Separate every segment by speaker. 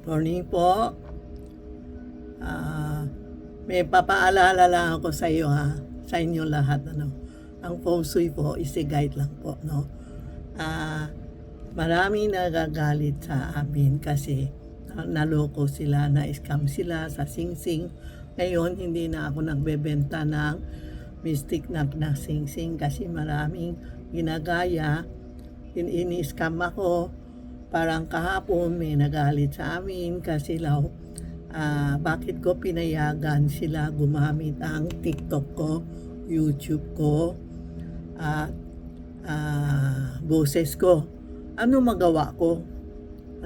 Speaker 1: Morning po. Ah, may papaalala lang ako sa iyo ha, sa inyo lahat ano. Ang feng shui po is guide lang po, no. Ah, marami nagagalit sa amin kasi na- naloko sila, na-scam sila sa sing-sing. Ngayon, hindi na ako nagbebenta ng mystic na, na sing-sing kasi maraming ginagaya. In- ini-scam ako. Parang kahapon may nagalit sa amin kasi law, ah, bakit ko pinayagan sila gumamit ang TikTok ko, YouTube ko, at ah, boses ko. Ano magawa ko?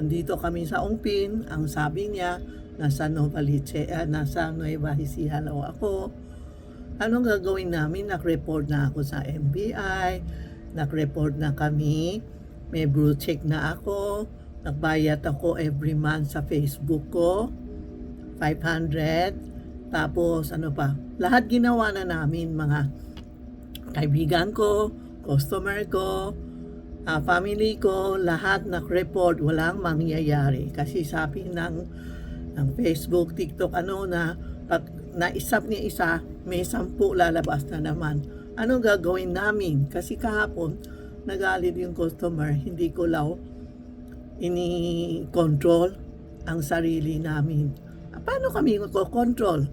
Speaker 1: Andito kami sa Ungpin, ang sabi niya, nasa Novaliche, ah, nasa Nueva Ecija daw ako. Anong gagawin namin? Nag-report na ako sa NBI, nag-report na kami, may blue check na ako, nagbayad ako every month sa Facebook ko, 500, tapos ano pa, lahat ginawa na namin mga kaibigan ko, customer ko, ah, family ko, lahat nag-report, walang mangyayari. Kasi sabi ng, ng Facebook, TikTok, ano na, pag naisap niya isa, may sampu lalabas na naman. Anong gagawin namin? Kasi kahapon, nagalit yung customer, hindi ko law ini-control ang sarili namin. Ah, Paano kami control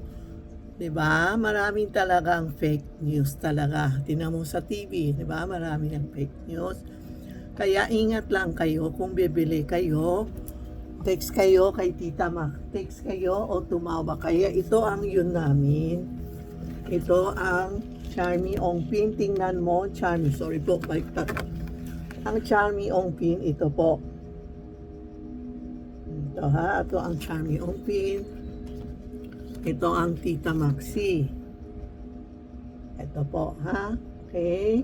Speaker 1: 'Di ba? Maraming talagang fake news talaga. Tingnan mo sa TV, ba? Maraming ang fake news. Kaya ingat lang kayo kung bibili kayo. Text kayo kay Tita Mac. Text kayo o tumawa kaya ito ang yun namin. Ito ang Charmy Ongpin. Tingnan mo, Charmy. Sorry po, baliktad. Ang Charmy Ongpin, ito po. Ito ha, ito ang Charmy Ongpin. Ito ang Tita Maxi. Ito po, ha? Okay.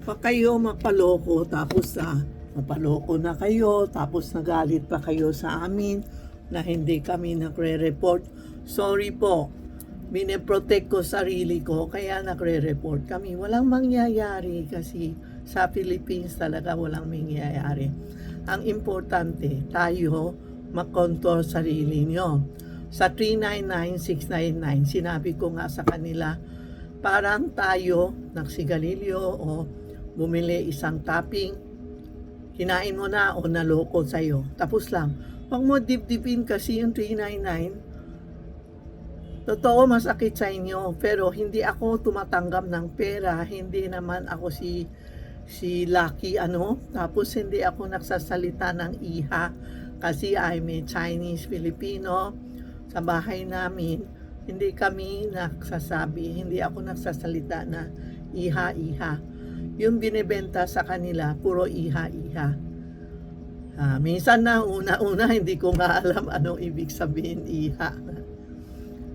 Speaker 1: Pa kayo mapaloko tapos sa mapaloko na kayo tapos nagalit pa kayo sa amin na hindi kami nagre-report. Sorry po. Bine-protect ko sarili ko kaya nagre-report kami. Walang mangyayari kasi sa Philippines talaga walang mangyayari. Ang importante, tayo makontrol sarili nyo. Sa 399-699, sinabi ko nga sa kanila, parang tayo nagsigalilyo o bumili isang topping, kinain mo na o naloko sa'yo. Tapos lang, huwag mo dip-dipin kasi yung 399, Totoo, masakit sa inyo, pero hindi ako tumatanggap ng pera, hindi naman ako si si Lucky ano, tapos hindi ako nagsasalita ng iha kasi I'm a Chinese Filipino sa bahay namin, hindi kami nagsasabi, hindi ako nagsasalita na iha-iha. Yung binibenta sa kanila, puro iha-iha. Ah, minsan na una-una hindi ko nga alam anong ibig sabihin iha.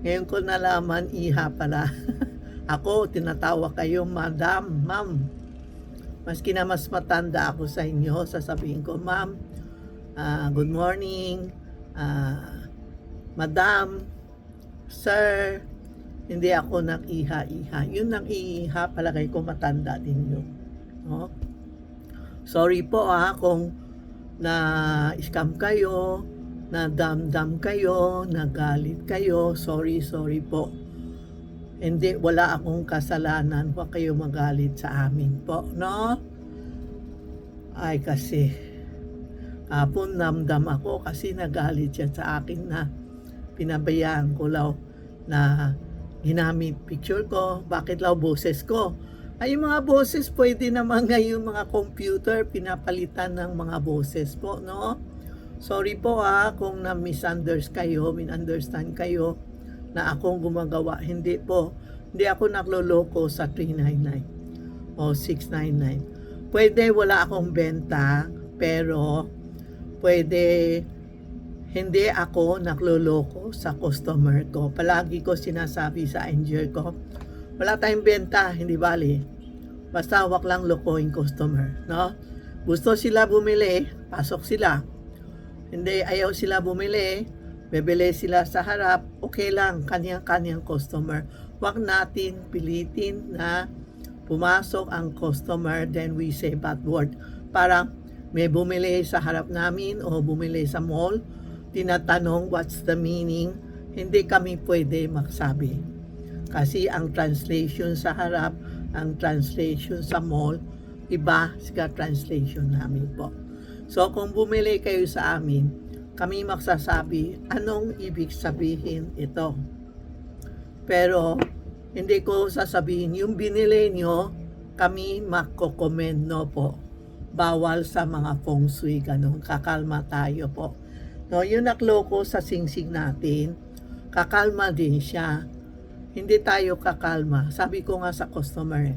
Speaker 1: Ngayon ko nalaman iha pala. ako, tinatawa kayo, madam, ma'am. Maski na mas matanda ako sa inyo, sasabihin ko, ma'am, ah, good morning, ah, madam, sir, hindi ako nag-iha-iha. Yun ang iha, palagay ko matanda din yun. No? Sorry po ah, kung na-scam kayo, na damdam kayo, nagalit kayo, sorry, sorry po. Hindi, wala akong kasalanan. Huwag kayo magalit sa amin po, no? Ay, kasi, hapon namdam ako kasi nagalit siya sa akin na pinabayaan ko law na ginamit picture ko. Bakit law boses ko? Ay, yung mga boses, pwede naman ngayon mga computer, pinapalitan ng mga boses po, no? Sorry po ha, kung na-misunderstand kayo, min-understand kayo na akong gumagawa. Hindi po. Hindi ako nagloloko sa 399 o 699. Pwede wala akong benta, pero pwede hindi ako nagloloko sa customer ko. Palagi ko sinasabi sa engineer ko, wala tayong benta, hindi bali. Basta wag lang lokohin customer, no? Gusto sila bumili, pasok sila. Hindi ayaw sila bumili, bebili sila sa harap, okay lang, kanyang-kanyang customer. Huwag natin pilitin na pumasok ang customer, then we say bad word. Parang may bumili sa harap namin o bumili sa mall, tinatanong what's the meaning, hindi kami pwede magsabi. Kasi ang translation sa harap, ang translation sa mall, iba sa translation namin po. So kung bumili kayo sa amin, kami magsasabi anong ibig sabihin ito. Pero hindi ko sasabihin yung binili nyo, kami magkokomendo po. Bawal sa mga feng shui, ganun. Kakalma tayo po. No, yung nakloko sa singsing natin, kakalma din siya. Hindi tayo kakalma. Sabi ko nga sa customer,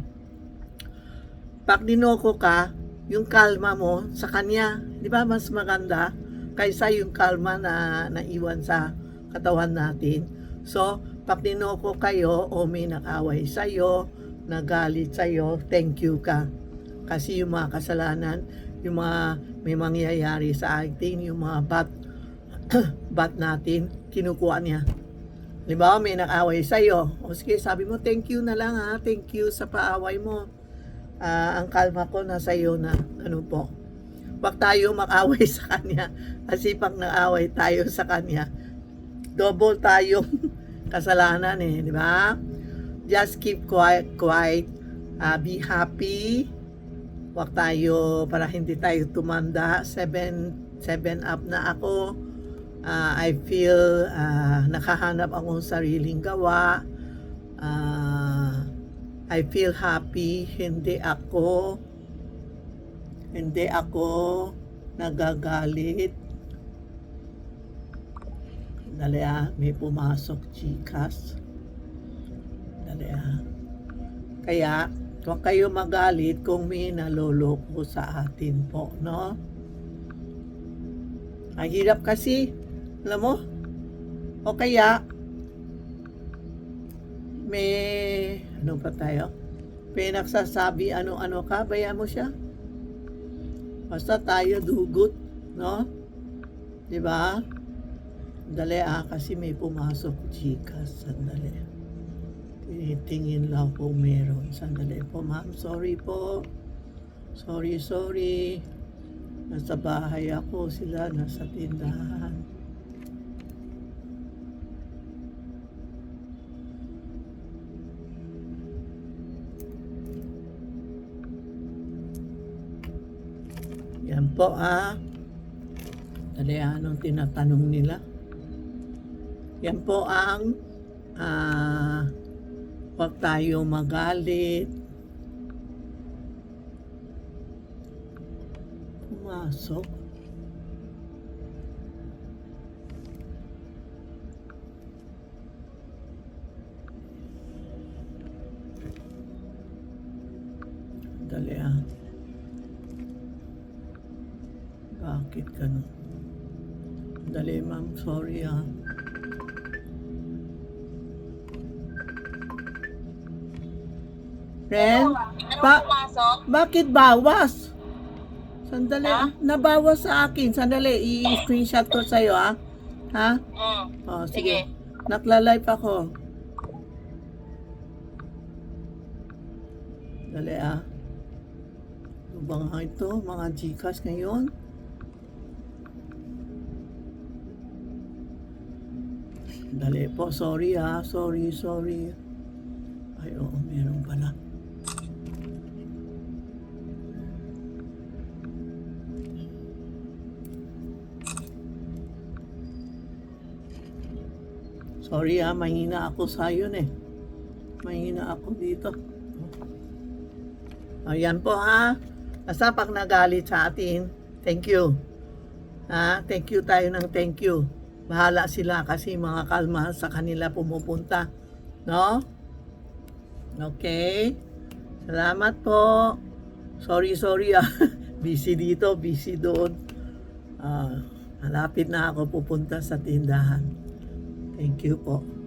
Speaker 1: pag dinoko ka, yung kalma mo sa kanya, di ba mas maganda kaysa yung kalma na naiwan sa katawan natin. So, pag dinoko kayo o may nakaway sa'yo, nagalit sa'yo, thank you ka. Kasi yung mga kasalanan, yung mga may mangyayari sa atin, yung mga bad, bad natin, kinukuha niya. Di ba, may nakaway sa'yo. O sige, sabi mo, thank you na lang ha, thank you sa paaway mo. Ah, ang kalma ko nasa iyo na, ano po. Huwag tayo makaway sa kanya. Kasi pag naaway tayo sa kanya, double tayong kasalanan eh, di ba? Just keep quiet, quiet. Ah, be happy. Huwag tayo, para hindi tayo tumanda. Seven, seven up na ako. Ah, I feel ah, nakahanap akong sariling gawa. Ah, I feel happy. Hindi ako hindi ako nagagalit. Dali ah, may pumasok chikas. Dali ah. Kaya, huwag kayo magalit kung may naloloko sa atin po, no? Ang hirap kasi, alam mo? O kaya, may, ano pa tayo? May nagsasabi ano-ano ka, bayan mo siya. Basta tayo dugot, no? 'Di ba? Dali ah, kasi may pumasok chikas. Sandali. Tinitingin lang kung meron. Sandali po, ma'am. Sorry po. Sorry, sorry. Nasa bahay ako. Sila nasa tindahan. Po ah. Dali anong tinatanong nila? Yan po ang ah, huwag tayo magalit. Pumasok. Dali ah. Bakit ganun? Dali ma'am, sorry ah. Ren,
Speaker 2: Ano
Speaker 1: ba-
Speaker 2: pumasok?
Speaker 1: bakit bawas? Sandali,
Speaker 2: Ha?
Speaker 1: nabawas sa akin. Sandali, i-screenshot ko sa'yo ah. Ha?
Speaker 2: Mm.
Speaker 1: Oh, sige.
Speaker 2: Sige.
Speaker 1: Nakla-live ako. Dali ah. Ano ba nga ito? Mga Gcash ngayon? Dali po. Sorry ah. Sorry, sorry. Ay, oo. Meron pala. Sorry ah, mahina ako sa yun eh. Mahina ako dito. Ayan po ha. Basta pag nagalit sa atin, thank you. Ha? Thank you tayo ng thank you. Bahala sila kasi mga kalma sa kanila pumupunta. No? Okay? Salamat po. Sorry, sorry ah. busy dito, busy doon. Ah, malapit na ako pupunta sa tindahan. Thank you po.